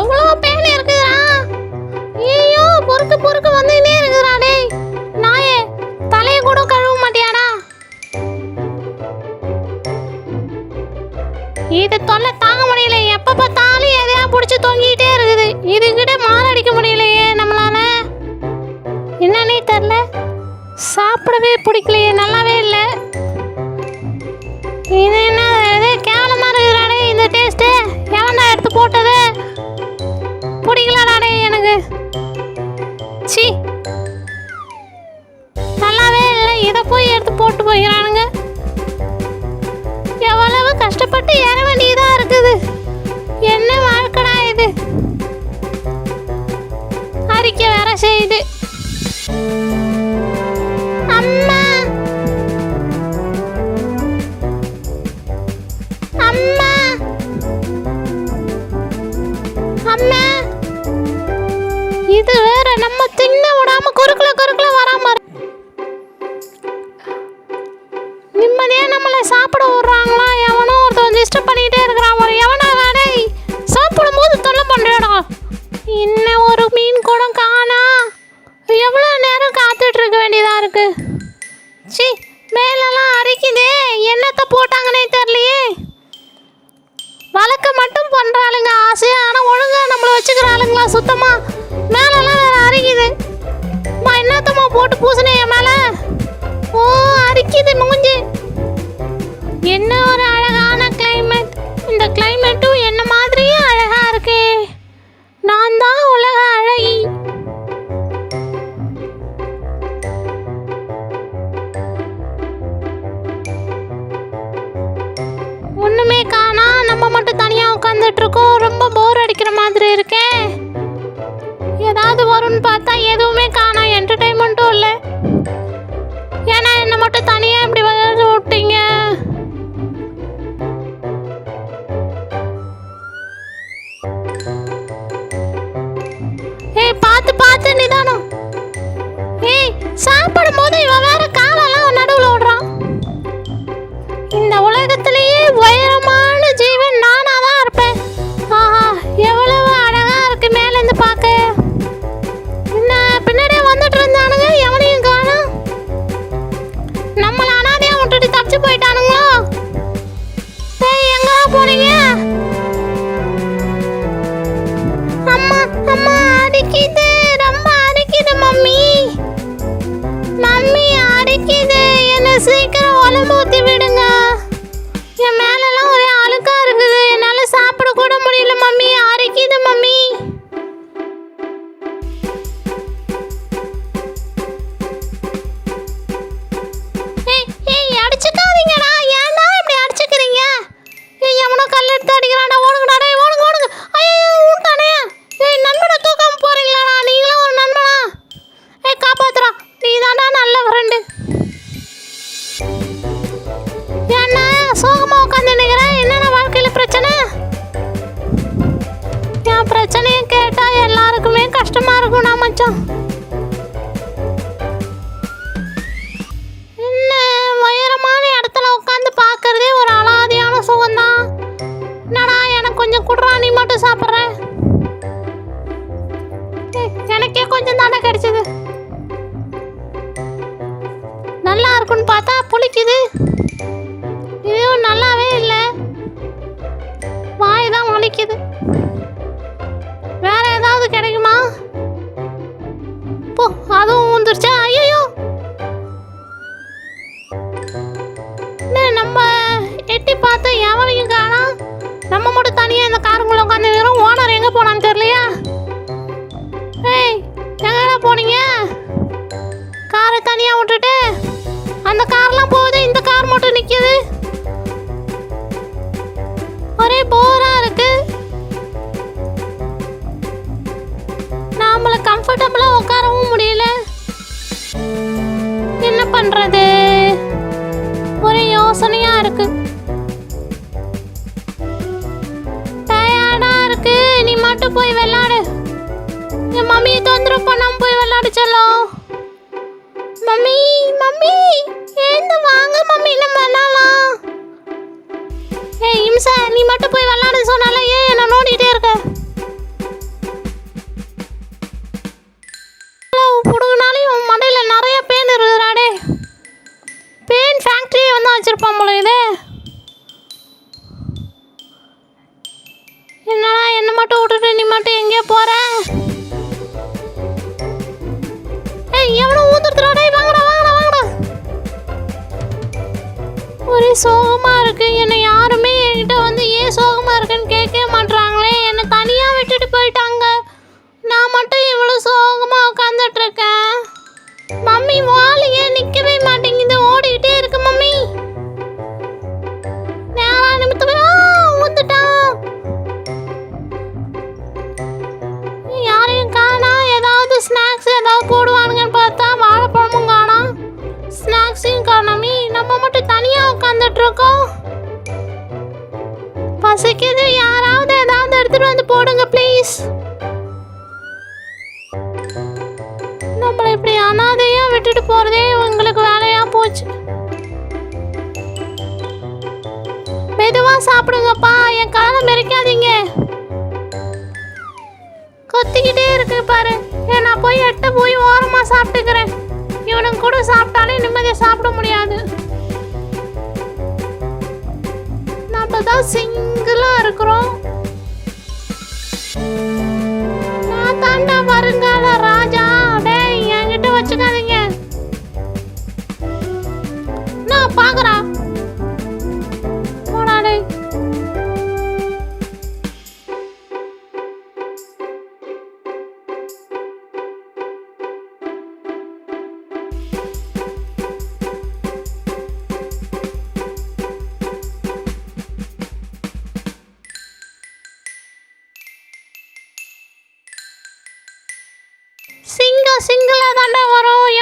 எவ்வளோ பேன் இருக்குதுடா? ஐயோ பொறுக்கு பொறுக்கு வந்துக்கிட்டே இருக்குதுடா டேய். நாயே தலையை கூட கழுவ மாட்டியாடா. இது தொல்லை தாங்க முடியல எப்ப பார்த்தாலும் எதையா பிடிச்சி தொங்கிட்டே இருக்குது? இதுகிட்ட மாரடிக்க முடியலையே நம்மளால. என்னன்னே தெரில சாப்பிடவே பிடிக்கலையே நல்லாவே இல்லை. இது நம்ம தின்ன விடாம குறுக்குல குறுக்குல வராம நிம்மதியா நம்மளை சாப்பிட விடுறாங்களா? எவனோ ஒருத்தன் டிஸ்டர்ப் பண்ணிட்டே இருக்கிறான் ஒரு எவனா டேய் சாப்பிடும் போது தொல்லை பண்றடா. இன்னும் ஒரு மீன் கூட காணா. எவ்வளோ நேரம் காத்துட்டு இருக்க வேண்டியதா இருக்கு? சி மேலெல்லாம் அரைக்குதே. என்னத்தை போட்டாங்கன்னே தெரியலையே. வழக்க மட்டும் பண்ணுறாளுங்க ஆசையாக ஆனால் ஒழுங்காக நம்மளை வச்சுக்கிறாளுங்களா சுத்தமாக மேலே அரிக்குது அம்மா என்னத்தம்மா போட்டு பூசினே என் மேல. ஓ அரிக்குது மூஞ்சி. என்ன ஒரு அழகான கிளைமேட் இந்த கிளைமேட்டும் பார்த்தா எதுவுமே অনুমতি மச்சான் என்ன உயரமான இடத்துல உட்காந்து பார்க்கறதே ஒரு அலாதியான சுகம்தான். என்னடா எனக்கு கொஞ்சம் குடுறா நீ மட்டும் சாப்பிட்ற? கம்ஃபர்டபுளாக உட்காரவும் முடியல. என்ன பண்ணுறது ஒரே யோசனையாக இருக்கு. டயர்டாக இருக்கு. நீ மட்டும் போய் விளாடு என் மம்மியை தொந்தரவு பண்ணாம போய் விளாடு செல்லம் மம்மி மம்மி ஏந்து வாங்க மம்மி நம்ம விளாடலாம் ஏய் இம்சா நீ மட்டும் போய் விளையாடு சொன்னால ஏன் என்ன நோண்டிகிட்டே இருக்க? ஏய் எவனோ ஊத்துறா டேய் வாங்கடா வாங்கடா வாங்கடா. ஒரே சோகமா இருக்கு. என்னை யாருமே என்கிட்ட வந்து ஏன் சோகமா தனியா இருக்கோம் பசிக்குது. யாராவது ஏதாவது எடுத்துட்டு வந்து போடுங்க ப்ளீஸ் நம்மளை இப்படி அனாதையா விட்டுட்டு போறதே உங்களுக்கு வேலையா போச்சு. மெதுவா சாப்பிடுங்கப்பா. என் காலை மெரிக்காதீங்க. கொத்திக்கிட்டே இருக்கு பாரு. ஏன் நான் போய் எட்ட போய் ஓரமா சாப்பிட்டுக்கிறேன். இவனுங்க கூட சாப்பிட்டாலே நிம்மதியை சாப்பிட முடியாது. தான் சிங்கிளா இருக்கிறோம். 頑張ろうよ。